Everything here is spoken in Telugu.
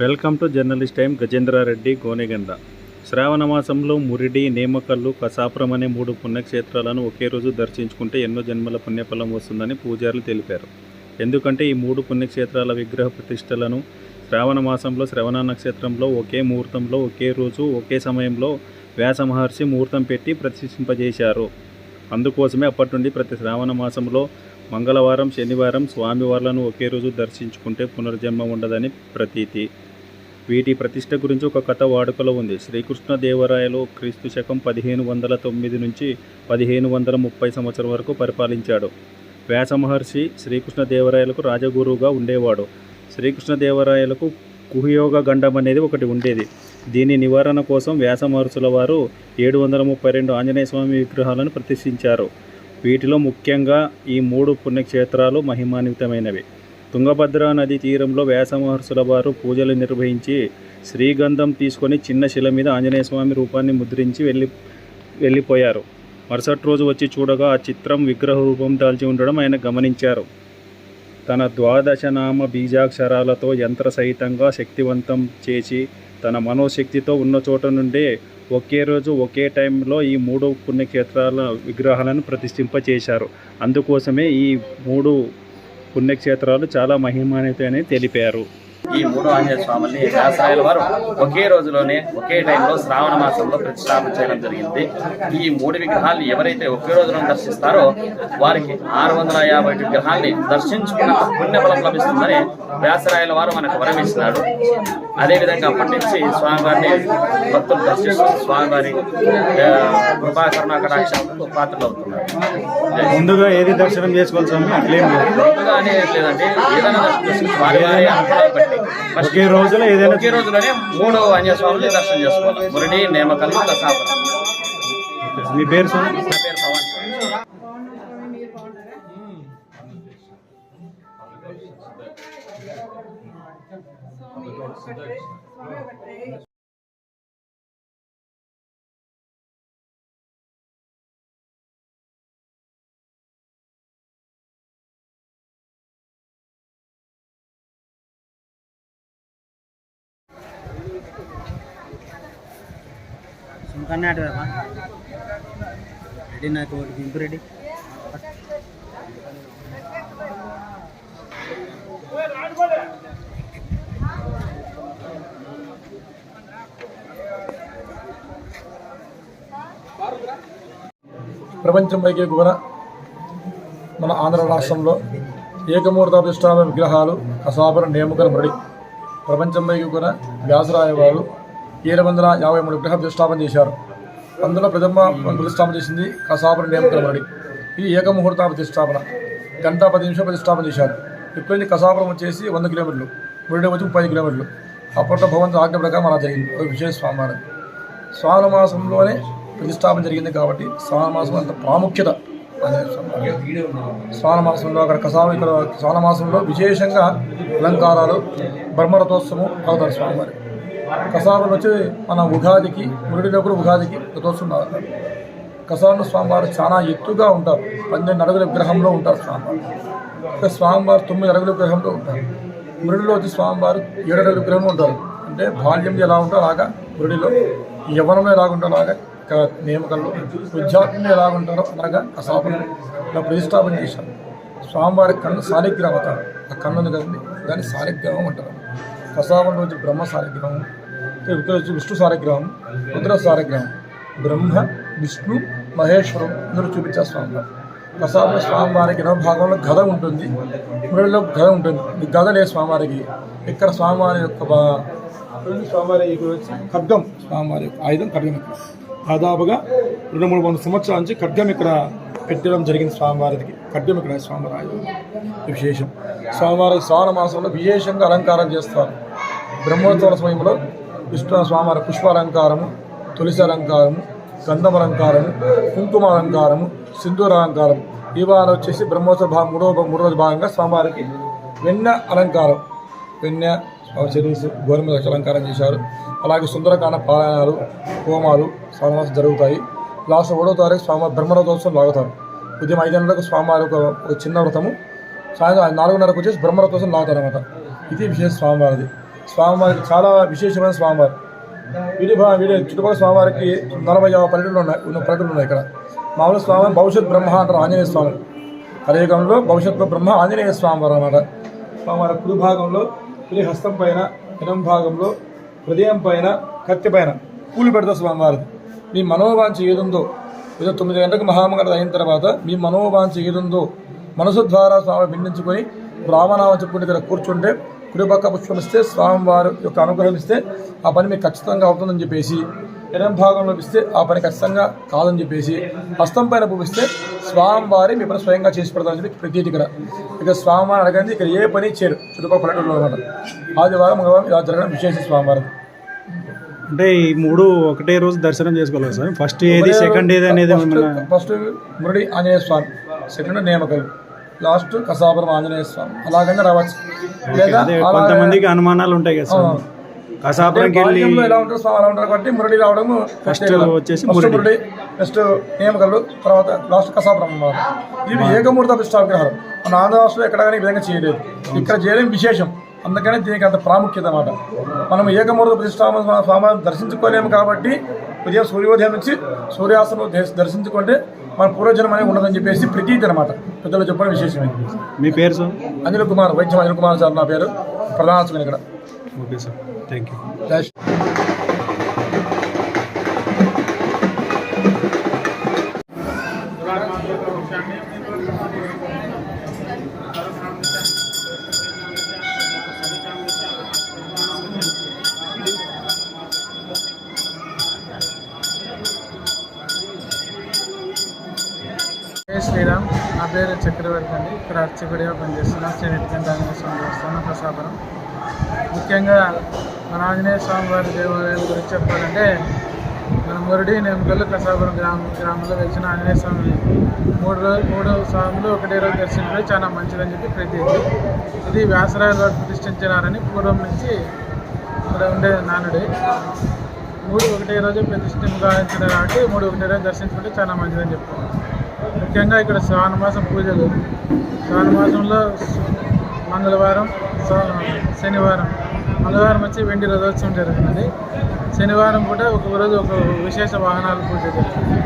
Welcome to journalist time Gajendra Reddy Gonegandla శ్రావణ మాసంలో మురిడి నేమకల్లు కసాపురం అనే మూడు పుణ్యక్షేత్రాలను ఒకే రోజు దర్శించుకుంటే ఎన్నో జన్మల పుణ్యఫలం వస్తుందని పూజారులు తెలిపారు. ఎందుకంటే ఈ మూడు పుణ్యక్షేత్రాల విగ్రహ ప్రతిష్టలను శ్రావణ మాసంలో శ్రవణ నక్షత్రంలో ఒకే ముహూర్తంలో ఒకే రోజు ఒకే సమయంలో వ్యాస మహర్షి ముహూర్తం పెట్టి ప్రతిష్ఠింపజేశారు. అందుకోసమే అప్పటి నుండి ప్రతి శ్రావణ మాసంలో మంగళవారం శనివారం స్వామివార్లను ఒకే రోజు దర్శించుకుంటే పునర్జన్మ ఉండదని ప్రతీతి. వీటి ప్రతిష్ట గురించి ఒక కథ వాడుకలో ఉంది. శ్రీకృష్ణదేవరాయలు క్రీస్తు శకం పదిహేను వందల తొమ్మిది నుంచి పదిహేను వందల ముప్పై సంవత్సరం వరకు పరిపాలించాడు. వ్యాస మహర్షి రాజగురువుగా ఉండేవాడు. శ్రీకృష్ణదేవరాయలకు కుహయోగ గండం అనేది ఒకటి ఉండేది. దీని నివారణ కోసం వ్యాస మహర్షుల వారు ఏడు వందల ముప్పై రెండు ఆంజనేయ స్వామి విగ్రహాలను ప్రతిష్ఠించారు. వీటిలో ముఖ్యంగా ఈ మూడు పుణ్యక్షేత్రాలు మహిమాన్వితమైనవి. తుంగభద్ర నది తీరంలో వ్యాసమహర్షుల వారు పూజలు నిర్వహించి శ్రీగంధం తీసుకొని చిన్న శిల మీద ఆంజనేయ స్వామి రూపాన్ని ముద్రించి వెళ్ళి వెళ్ళిపోయారు. మరుసటి రోజు వచ్చి చూడగా ఆ చిత్రం విగ్రహ రూపం దాల్చి ఉండడం ఆయన గమనించారు. తన ద్వాదశనామ బీజాక్షరాలతో యంత్ర సహితంగా శక్తివంతం చేసి తన మనోశక్తితో ఉన్న చోట నుండే ఒకే రోజు ఒకే టైంలో ఈ మూడు పుణ్యక్షేత్రాల విగ్రహాలను ప్రతిష్ఠింపచేశారు. అందుకోసమే ఈ మూడు పుణ్యక్షేత్రాలు చాలా మహిమాన్వితమని తెలిపారు. ఈ మూడు ఆంజనేయ స్వాముల్ని వ్యాసాయల వారు ఒకే రోజులోనే ఒకే టైంలో శ్రావణ మాసంలో ప్రతిష్టాపన చేయడం జరిగింది. ఈ మూడు విగ్రహాలు ఎవరైతే ఒకే రోజున దర్శిస్తారో వారికి ఆరు వందల యాభై విగ్రహాల్ని దర్శించుకున్న పుణ్యఫలం లభిస్తుందని వ్యాసరాయల వారు మనకు వరమిస్తున్నాడు అదేవిధంగా అప్పటి నుంచి స్వామివారిని భక్తులు దర్శిస్తూ స్వామివారి కృపా కరుణా కటాక్షాలకు పాత్రలు అవుతున్నారు. ముందుగా ఏది దర్శనం చేసుకోవాలి స్వామి అట్లేం లేదు. ముందుగా అనేది లేదంటే ఏదైనా దర్శనం చేసుకోవచ్చు. వారి వారి అనుకూలాన్ని బట్టి. ఫస్ట్ ఒకే రోజులో ఏదైనా ఒకే రోజులోనే మూడు ఆంజనేయ స్వామిని దర్శనం చేసుకోవాలి. మురడి నేమకల్లు మీ పేరు స్వామి నా పేరు పవన్. సుంకన్నాడు కదా రెడీ నాకు ఒకటి దింపు రెడీ. ప్రపంచంపైకి కూడా మన ఆంధ్ర రాష్ట్రంలో ఏకమూర్త ప్రతిష్టాన విగ్రహాలు అసాపర నేముకల మడి ప్రపంచంపైకి కూడా వ్యాసరాయవారు ఏడు వందల యాభై మూడు విగ్రహాలు ప్రతిష్టాపన చేశారు. అందులో ప్రథమ ప్రతిష్టాపన చేసింది కసాపుర నేముకల ఇది ఏకముహూర్త ప్రతిష్టాపన గంట పది నిమిషం ప్రతిష్టాపన చేశారు. ఇప్పుడు ఇది కసాపురం వచ్చేసి వంద కిలోమీటర్లు మురడి వచ్చి ముప్పై కిలోమీటర్లు. అప్పట్లో భగవంతు ఆజ్ఞ ప్రకారం అలా జరిగింది. ఒక విశేష స్వామివారు. శ్రావణ మాసంలోనే ప్రతిష్టాపన జరిగింది కాబట్టి శ్రావణ మాసం అంత ప్రాముఖ్యత ఆంజనేయ శ్రావణ మాసంలో అక్కడ కసామ ఇక్కడ శ్రావణ మాసంలో విశేషంగా అలంకారాలు బ్రహ్మరథోత్సవం అవుతారు స్వామివారి. కసారులు వచ్చి మన ఉగాదికి మురుడిలో ఉగాదికి రథోత్సవం అవుతారు స్వామివారు చాలా ఎత్తుగా ఉంటారు. పన్నెండు అడుగుల విగ్రహంలో ఉంటారు స్వామివారు. ఇంకా స్వామివారు తొమ్మిది అడుగుల విగ్రహంలో ఉంటారు. మురుడిలో వచ్చి స్వామివారు ఏడు అడుగుల విగ్రహంలో ఉంటారు. అంటే బాల్యం ఎలా ఉంటారో అలాగా మురుడిలో యవనంలో ఎలాగుంటారో అలాగా నియమకంలో నియమకాల్లో వృద్ధాప్యంలో ఎలాగుంటారో అలాగా కసాపురం ఇలా ప్రతిష్టాపన చేశారు. స్వామివారి కన్ను సాలిగ్రహం అవుతారు ఆ కన్నుని కదండి దాన్ని సాలిగ్రహం అంటారు. ప్రసావం వచ్చి బ్రహ్మ సారగ్రహం ఇక్కడ వచ్చి విష్ణు సారగ్రహం రుద్ర సారగ్రహం బ్రహ్మ విష్ణు మహేశ్వరం అందరూ చూపించారు స్వామివారు. కసాపురం స్వామివారికి ఎనభై భాగంలో గద ఉంటుంది. మురళిలో గద ఉంటుంది. గద లేదు స్వామివారికి. ఇక్కడ స్వామివారి యొక్క స్వామివారి ఇక్కడ వచ్చి ఖడ్గం స్వామివారి యొక్క ఆయుధం ఖడ్గం ఇక్కడ. దాదాపుగా రెండు మూడు వందల సంవత్సరాల నుంచి ఖడ్గం ఇక్కడ పెట్టడం జరిగింది స్వామివారికి. ఖడ్గం ఇక్కడ స్వామివారి ఆయుధం. విశేషం. స్వామివారి శ్రావణ మాసంలో విశేషంగా అలంకారం చేస్తారు. బ్రహ్మోత్సవాల సమయంలో విష్ణు స్వామివారి పుష్పాలంకారము తులసి అలంకారము గంధం అలంకారము కుంకుమ అలంకారము సింధూర అలంకారం. ఇవాళ వచ్చేసి బ్రహ్మోత్సవ భాగం మూడో మూడో రోజు భాగంగా స్వామివారికి వెన్న అలంకారం. వెన్న చెరువుస్ గోధుమ అలంకారం చేశారు. అలాగే సుందరకాండ పారాయణాలు హోమాలు స్వామివారి జరుగుతాయి. లాస్ట్ మూడో తారీఖు స్వామి బ్రహ్మరథోత్సవం లాగుతారు. ఉదయం ఐదు గంటలకు స్వామివారి ఒక చిన్న వ్రతము. సాయంత్రం నాలుగున్నరకు వచ్చేసి బ్రహ్మరథోత్సవం లాగుతారు అనమాట ఇది విశేష స్వామివారిది. స్వామివారికి చాలా విశేషమైన స్వామివారు. వీడి భా- వీడి చుట్టుపక్కల స్వామివారికి నలభై యాభై పల్లెటూళ్ళు ఉన్నాయి ఉన్న పల్లెటూళ్ళు ఉన్నాయి ఇక్కడ. మామూలు స్వామి భవిష్యత్ బ్రహ్మ అంటారు ఆంజనేయ స్వామి. కలియుగంలో భవిష్యత్తు బ్రహ్మ ఆంజనేయ స్వామివారు అనమాట స్వామివారి కుడి భాగంలో కుడి హస్తం పైన ఎడం భాగంలో హృదయం పైన కత్తి పైన పూలు పెడతారు స్వామివారిది. మీ మనోవాంఛ ఏదుందో ఏదో తొమ్మిది గంటలకు మహామగడ అయిన తర్వాత మీ మనోవాంఛ ఏదుందో మనసు ద్వారా స్వామి భిన్నించుకొని రామనామం చెప్పుకుంటే ఇక్కడ కూర్చుంటే కుడిపక్క పుష్పం ఇస్తే స్వామివారి యొక్క అనుగ్రహం ఇస్తే ఆ పని మీకు ఖచ్చితంగా అవుతుందని చెప్పేసి ఎడం భాగంలో ఇస్తే ఆ పని ఖచ్చితంగా కాదని చెప్పేసి హస్తం పైన పూపిస్తే స్వామివారి మీ పని స్వయంగా చేసి పెడతామని చెప్పి ప్రతీతి ఇక్కడ. ఇక స్వామివారిని అడగండి ఇక్కడ ఏ పని చేయరు. చుట్టుపక్కల పల్లెటూరులో అనమాట ఆదివారం మంగళవారం ఇలా జరగడం విశేష స్వామివారం అంటే ఈ మూడు ఒకటే రోజు దర్శనం చేసుకోవాలి సార్ ఫస్ట్ ఏది సెకండ్ ఏది అనేది first Muradi Anjaneya Swamy second Nemakal last Kasapuram Anjaneya Swamy. అలాగనే రావచ్చు. లేదా కొంతమందికి అనుమానాలు ఉంటాయి కదా. కసాపురంకి వెళ్ళి ఎలా ఉంటారు స్వామి? అలా ఉంటారు కాబట్టి మురడి రావడం వచ్చేసి ఫస్ట్ మురడి. మురడి నెక్స్ట్ నేమకల్లు తర్వాత లాస్ట్ కసాపురం అన్నమాట. ఇవి ఏకమూర్త విగ్రహాలు మన ఆంధ్ర రాష్ట్రంలో ఎక్కడ కానీ ఈ విధంగా చేయలేదు. ఇక్కడ చేయడం విశేషం. అందుకనే దీనికి అంత ప్రాముఖ్యత అన్నమాట. మనం ఏకమూర్త ప్రతిష్టాపన స్వామిని దర్శించుకోలేము కాబట్టి ఉదయం సూర్యోదయం నుంచి సూర్యాస్తమం దర్శ- దర్శించుకుంటే మన పూర్వజనం అనేది ఉండదని చెప్పేసి ప్రతీతి అనమాట పెద్దలు చెప్పడం విశేషమైంది. మీ పేరు సార్? అనిల్ కుమార్ వైద్యం అనిల్ కుమార్ సార్ నా పేరు. ప్రధాన ఇక్కడ. Okay sir. థ్యాంక్ యూ జై శ్రీరామ్. నా పేరు చక్రవర్తి అండి. ఇక్కడ అర్చకుడిగా పనిచేస్తున్నా శ్రీ నెట్టికంట ఆంజనేయ స్వామి దేవస్థానం ప్రసాపురం. ముఖ్యంగా మన ఆంజనేయ స్వామి వారి దేవాలయం గురించి చెప్పాలంటే మన మురడి నెమ్మకల్లు ప్రసాపురం గ్రామం గ్రామంలో వెలిసిన ఆంజనేయ స్వామి మూడు రోజు మూడు స్వాములు ఒకటే రోజు దర్శించడం చాలా మంచిదని చెప్పి ప్రతీది ఇది వ్యాసరాయల వారు ప్రతిష్ఠించినారని పూర్వం నుంచి ఇక్కడ ఉండే నానుడి. మూడు ఒకటే రోజు ప్రతిష్ఠింపు కాబట్టి మూడు ఒకటే రోజు దర్శించుకుంటే చాలా మంచిదని చెప్తారు ముఖ్యంగా ఇక్కడ శ్రావణ మాసం పూజలు. శ్రావణ మాసంలో మంగళవారం శనివారం. మంగళవారం వచ్చి వెండి రథోత్సవం జరుగుతుంది. శనివారం పూట ఒక్కొక్క రోజు ఒక విశేష వాహనాలు పూజ జరుగుతుంది.